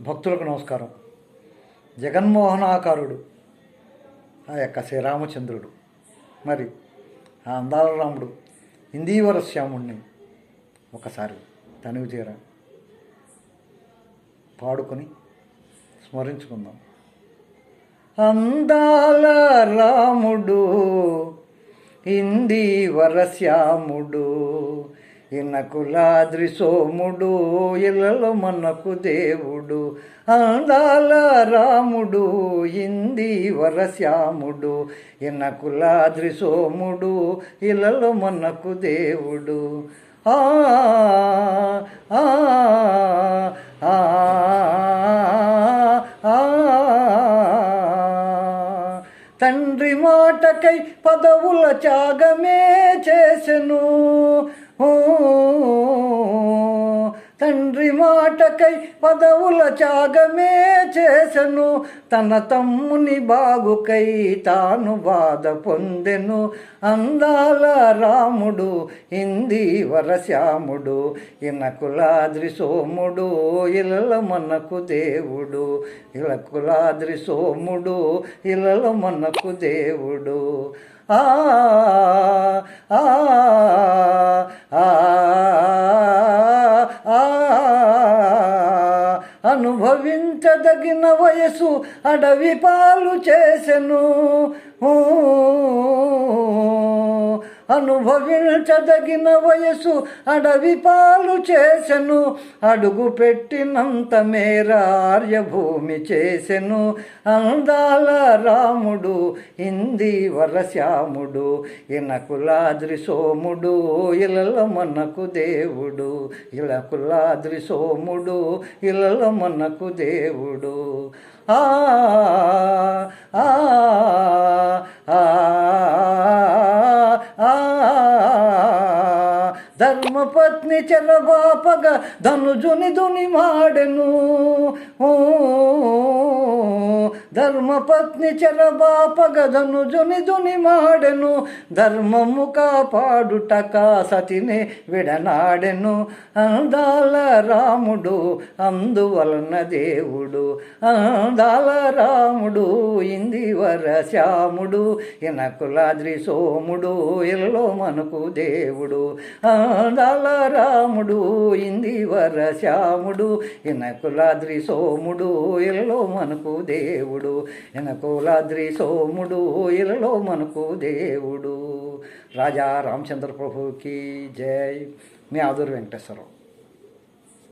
భక్తులకు నమస్కారం. జగన్మోహనాకారుడు ఆ యొక్క శ్రీరామచంద్రుడు మరి ఆ అందాల రాముడు ఇందీవర శ్యాముణ్ణి ఒకసారి తనివి తీర పాడుకొని స్మరించుకుందాం. అందాల రాముడు ఇందీవర శ్యాముడు ఇనకులాద్రి సోముడు ఇళ్ళలో మనకు దేవుడు అందాల రాముడు ఇంది వరశ్యాముడు ఇనకులాద్రి సోముడు ఇళ్ళలో మనకు దేవుడు. ఆ ఆ. తండ్రి మాటకై పదవుల త్యాగమే చేసెను. ఓ, తండ్రి మాటకై పదవుల త్యాగమే చేసెను. తన తమ్ముని బాగుకై తాను బాధ పొందెను. అందాల రాముడు ఇంది శ్యాముడు ఇనకులాద్రి సోముడు ఇలల మనకు దేవుడు. ఇలకులాద్రి సోముడు ఇలల మనకు దేవుడు. ఆ ఆ అనుభవించదగిన వయసు అడవి పాలు చేసెను. ఊ, అనుభవించదగిన వయసు అడవి పాలు చేసెను. అడుగు పెట్టినంత మేర ఆర్యభూమి చేసెను. అందాల రాముడు ఇంది వరశ్యాముడు ఇనకులాద్రి సోముడు ఇలల మనకు దేవుడు ఇలకులాద్రి సోముడు ఇలల మనకు దేవుడు. ఆ ధర్మపత్ని చెరబాపగ ధనుజుని దుని మాడెను. ఓ, ధర్మపత్ని చెరబాపగ జుని దుని మాడెను ధర్మము కాపాడుటక సతిని విడనాడెను. అందాల రాముడు అందువలన దేవుడు అందాల రాముడు ఇందివర శ్యాముడు ఇనకులాద్రి సోముడు ఇల్లో మనకు దేవుడు. అందాల రాముడు ఇందివర శ్యాముడు ఇనకులాద్రి సోముడు ఇల్లో మనకు దేవుడు. ఇనకులాద్రి సోముడు ఇలలో మనకు దేవుడు. రాజా రామచంద్ర ప్రభుకి జై. మీ ఆదురు వెంకటేశ్వరరావు.